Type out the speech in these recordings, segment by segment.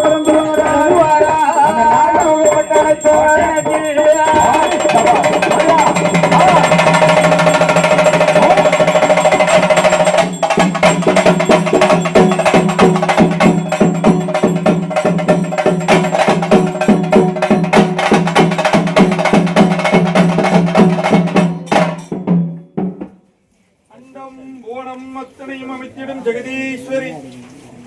உடன் பிறந்து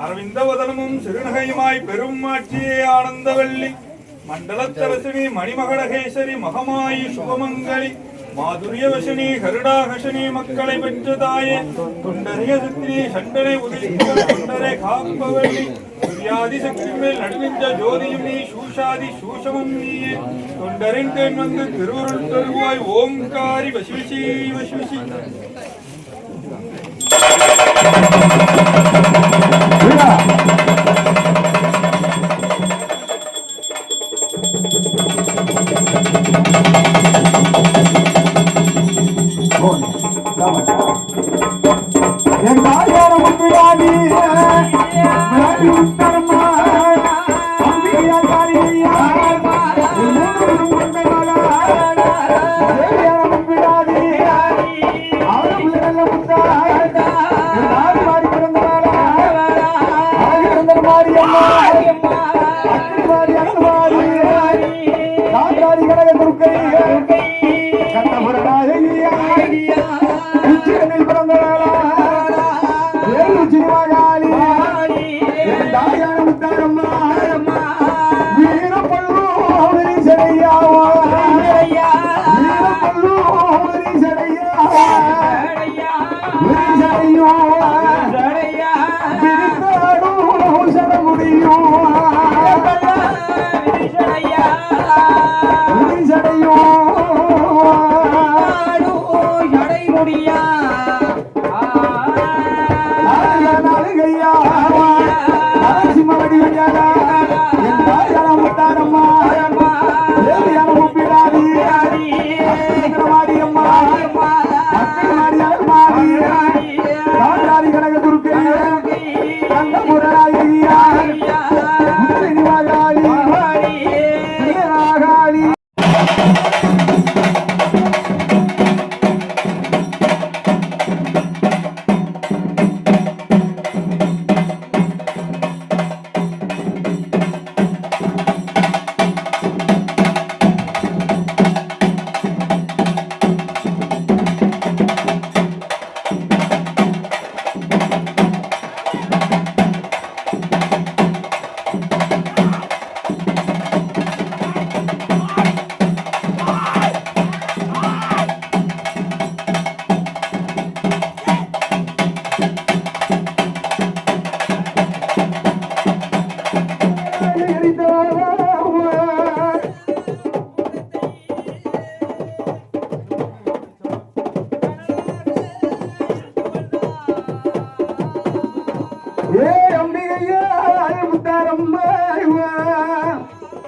அரவிந்தவதனமும் சிறுநகையுமாய் பெரும் ஆட்சியே ஆனந்தவல்லி மண்டலத்தரசினி மணிமகடகேசரி மகமாயி சுபமங்களி மாதுரியவசனி கருடாகசனி மக்களை பெற்ற தாயே தொண்டரிய சித்திரி சண்டனை உதிரித்த காப்பவள்ளி சூர்யாதி சக்தி மேல் நடுவிந்த ஜோதியும் நீ சூஷாதி சூஷமும் நீயே. தொண்டரின் தென் வந்து திருவருள் தருவாய் ஓங்காரி வசிவிசி வசிவிசி. தாயான முத்தாரம்மா வீரப்பல்லூரி சடையாவா. வீரப்பல்லூரி மாரியம்மா அம்மா.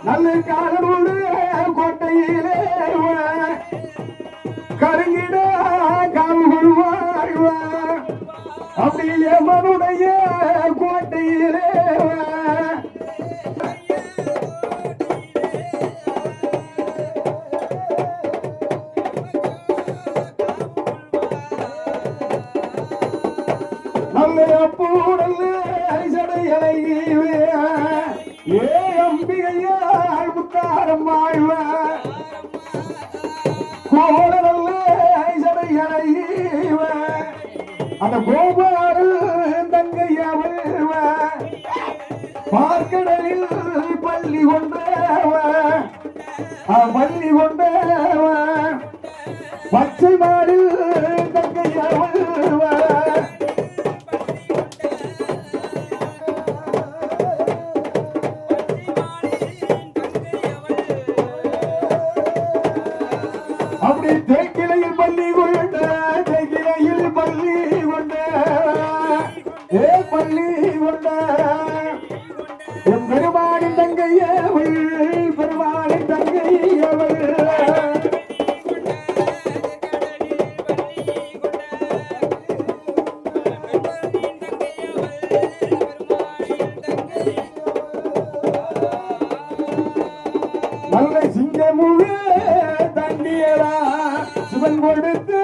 நல்ல காலனோடு கோட்டையிலே கருங்கிட கால்கொள்வாய்வா அப்படியே மனுடைய கோட்டையிலே அரிசடைகளை ஏ அம்பிகையாள் முத்தாரம்மாழ்வ கோடல்ல அரிசடைகளை அந்த கோபாரு தங்கையவள்வ பார்க்கடலில் பள்ளி கொண்டவ பள்ளி கொண்டவ பச்சை மாடு ஏ பள்ளி கொண்ட என் பெருமாளின் தங்கையவள் பெருமாளின் தங்கையவள் நல்ல சிங்கமுழு தண்டியலா சிவன் கொடுத்து